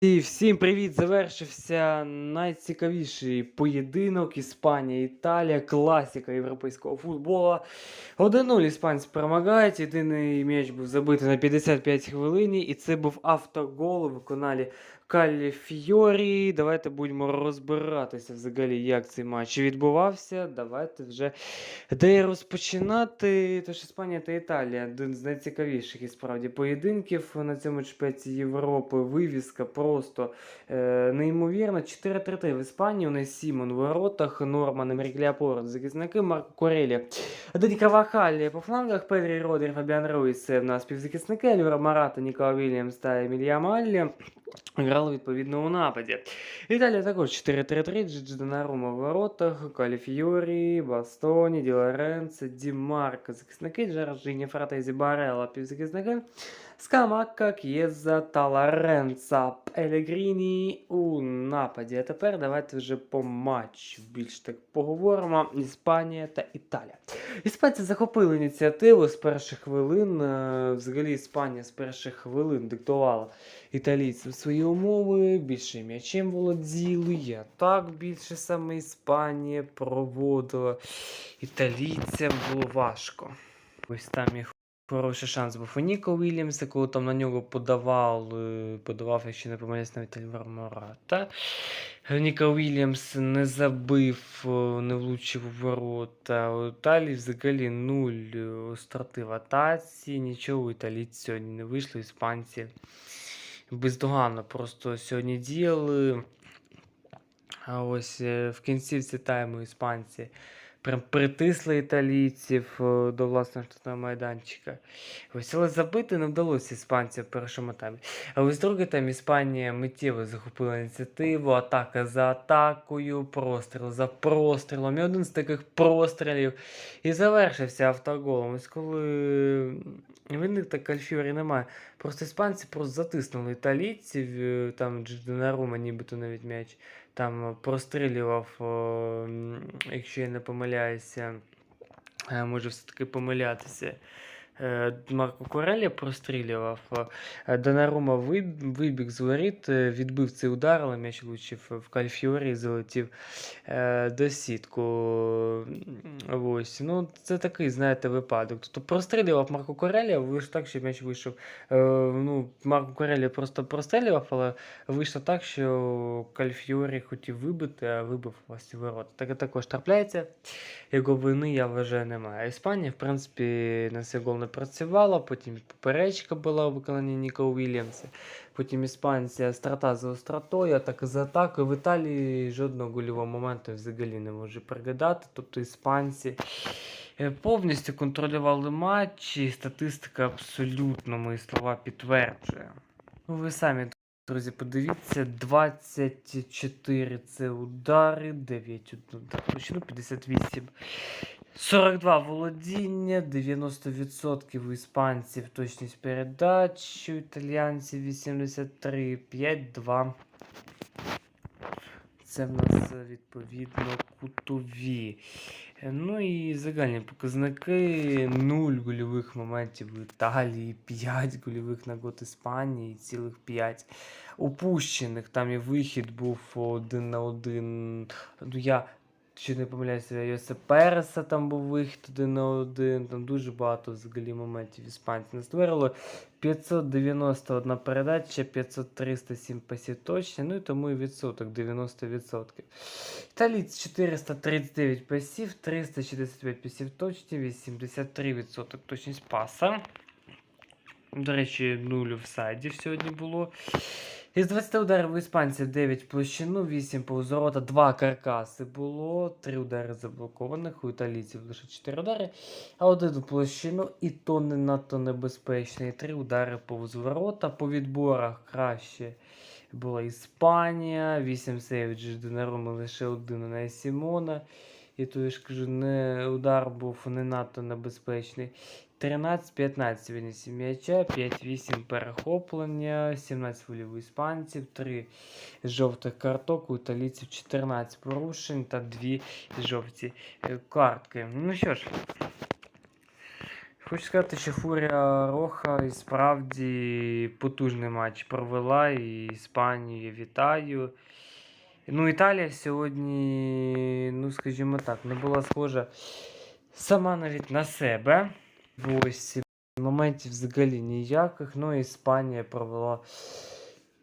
І всім привіт! Завершився найцікавіший поєдинок Іспанія, Італія, класика європейського футболу. 1-0 іспанці перемагають. Єдиний м'яч був забитий на 55 хвилині, і це був автогол у виконанні Каллі Фьорі. Давайте будемо розбиратися взагалі, як цей матч відбувався. Давайте вже де розпочинати. Тож Іспанія та Італія один з найцікавіших і справді поєдинків на цьому чемпіонаті Європи. Вивіска просто е, неймовірно. 4-3-3 в Іспанії. У них Сімон в воротах, Норман, Емерік Леопорт, захисники, Марко Корелі. Деді Кавахалі по флангах, Педрі Родер, Фабіан Руїс, в нас півзахисники, Альвара Марата, Нікола Вільямс та Емілія Маллі. Грали відповідно у нападі. Італія також 4-3-3, Джиджи Донарума в воротах, Каліфіорі, Бастоні, Ді Марко, захисники, Джорджіні, Фратезі, Барелла, півзахисники, Скамакка, К'єза та Лоренца, Пелегріні у нападі. А тепер давайте вже по матчу більш так поговоримо. Іспанія та Італія. Іспанці захопили ініціативу з перших хвилин. е, Взагалі Іспанія з перших хвилин диктувала італійцям свої умови, більше м'ячем володіли, і атак більше саме Іспанія проводила. Італійцям було важко. Ось там їх хороший шанс був у Ніко Вільямса, коли там на нього подавав, подавав, якщо не помиляюсь, навіть Альвар Мората. Ніко Вільямс не забив, е, не влучив у ворота. У Італії взагалі нуль е, страти в атаці, нічого у італійці сьогодні не вийшло, іспанці бездоганно просто сьогодні діяли. А ось е, в кінцівці тайму іспанці прям притисли італійців е, до власного штатного майданчика. Ось, але забити не вдалося іспанцям в першому таймі. А ось другий тайм Іспанія миттєво захопила ініціативу, атака за атакою, простріл за прострілом. І один з таких прострілів і завершився автоголом. Ось коли виник так Альфіорі немає. Просто іспанці просто затиснули італійців, е, там Джинарума нібито навіть м'яч там прострілював, якщо я не помиляюся, е, може все-таки помилятися. Е, Марко Корелі прострілював. е, Донарума вибіг з воріт, е, відбив цей удар, але м'яч влучив в Кальфіорі і залетів до сітку. Ось. Ну, це такий, знаєте, випадок. Тобто прострілював Марко Корелі, а вийшло так, що м'яч вийшов. Ну, Марко Корелі просто прострілював, але вийшло так, що Кальфіорі хотів вибити, а вибив власні ворота. Таке також трапляється. Його вини, я вважаю, немає. Іспанія, в принципі, на цей гол не працювала, потім поперечка була у виконанні Ніка Уільямса. Потім іспанці страта за остротою, атака за атакою. В Італії жодного гольового моменту взагалі не може пригадати. Тобто іспанці е, повністю контролювали матч, і статистика абсолютно мої слова підтверджує. Ну, ви самі, друзі, подивіться, 24 це удари, 9 удар, точно 58. 42 володіння, 90% у іспанців точність передач, у італіянців 83, 5-2. Це в нас е, відповідно кутові. Е, Ну і загальні показники 0 гольових моментів в Італії, 5 гольових нагод Іспанії, цілих 5 упущених. Там і вихід був один на один. Ну я чи не помиляюся, Йосе Переса там був вихід один на один. Там дуже багато взагалі моментів іспанці не створили. 591 передача, 537 пасів точні, ну і тому і відсоток 90%. Італійці 439 пасів, 365 пасів точні, 83% точність паса. До речі, 0 офсайдів сьогодні було. Із 20 ударів у іспанців 9 площину, 8 повз ворота, 2 каркаси було, 3 удари заблокованих, у італійців лише 4 удари, а один у площину, і то не надто небезпечний. 3 удари повз ворота. По відборах краще була Іспанія, 8 сейвів Донарума, лише один на Сімона. І то я ж кажу, не, удар був не надто небезпечний. 13-15 винесів м'яча, 5-8 перехоплення, 17 волів іспанців, 3 жовтих карток, у італійців 14 порушень та 2 жовті е, картки. Ну що ж, Хочу сказати, що Фурія Роха і справді потужний матч провела і Іспанію вітаю. Ну, Італія сьогодні, ну скажімо так, не була схожа сама навіть на себе. Ось моментів взагалі ніяких. Ну, Іспанія провела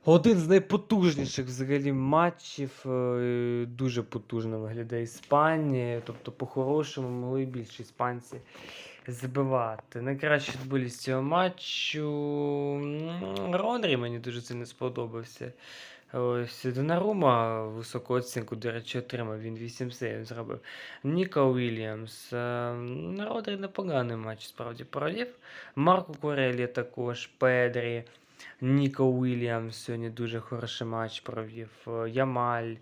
один з найпотужніших взагалі матчів. е, Дуже потужно виглядає Іспанія. Тобто, по-хорошому, могли більше іспанці забивати. Найкращий футболіст цього матчу. Родрі мені дуже сильно сподобався. Ось Донарума високу оцінку, до речі, отримав. Він 8 сейвів зробив. Ніка Уільямс. е, Родрі непоганий матч справді провів. Марко Курелі також, Педрі. Ніко Уільямс сьогодні дуже хороший матч провів. е, Ямаль.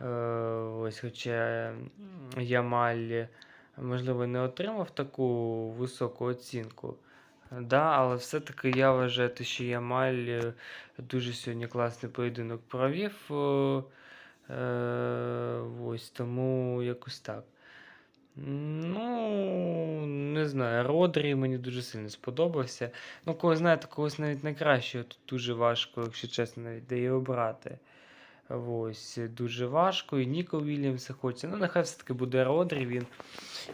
е, Ось, хоча Ямаль, можливо, не отримав таку високу оцінку. Да, але все-таки я вважаю, що Ямаль е, дуже сьогодні класний поєдинок провів. е, е, Ось тому якось так. Ну, не знаю, Родрі мені дуже сильно сподобався. Ну, кого знаєте, когось навіть найкращого тут дуже важко, якщо чесно, навіть де його брати. Ось, дуже важко. І Ніко Вільямса хочеться. Ну, нехай все-таки буде Родрі. Він.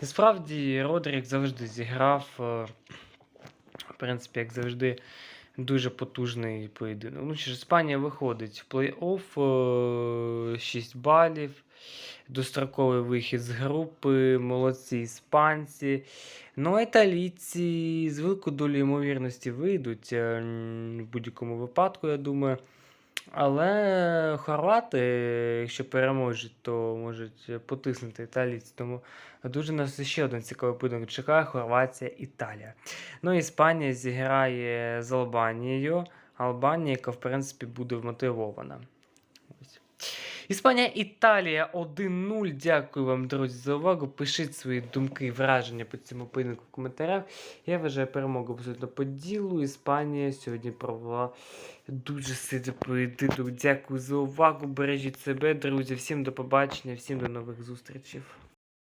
І справді, Родрі, як завжди, зіграв. Е, В принципі, як завжди, дуже потужний поєдинок. Ну, що Іспанія виходить в плей-офф 6 балів. Достроковий вихід з групи, молодці іспанці. Ну, а італійці з великою долею ймовірності вийдуть е, в будь-якому випадку, я думаю. Але хорвати, якщо переможуть, то можуть потиснути італійці. Тому дуже нас ще один цікавий поєдинок чекає Хорватія, Італія. Ну, Іспанія зіграє з Албанією. Албанія, яка, в принципі, буде вмотивована. Ось. Іспанія, Італія 1-0. Дякую вам, друзі, за увагу. Пишіть свої думки і враження по цьому поєдинку в коментарях. Я вважаю перемогу абсолютно по ділу. Іспанія сьогодні провела дуже сильний поєдинок. Дякую за увагу. Бережіть себе, друзі. Всім до побачення, всім до нових зустрічей.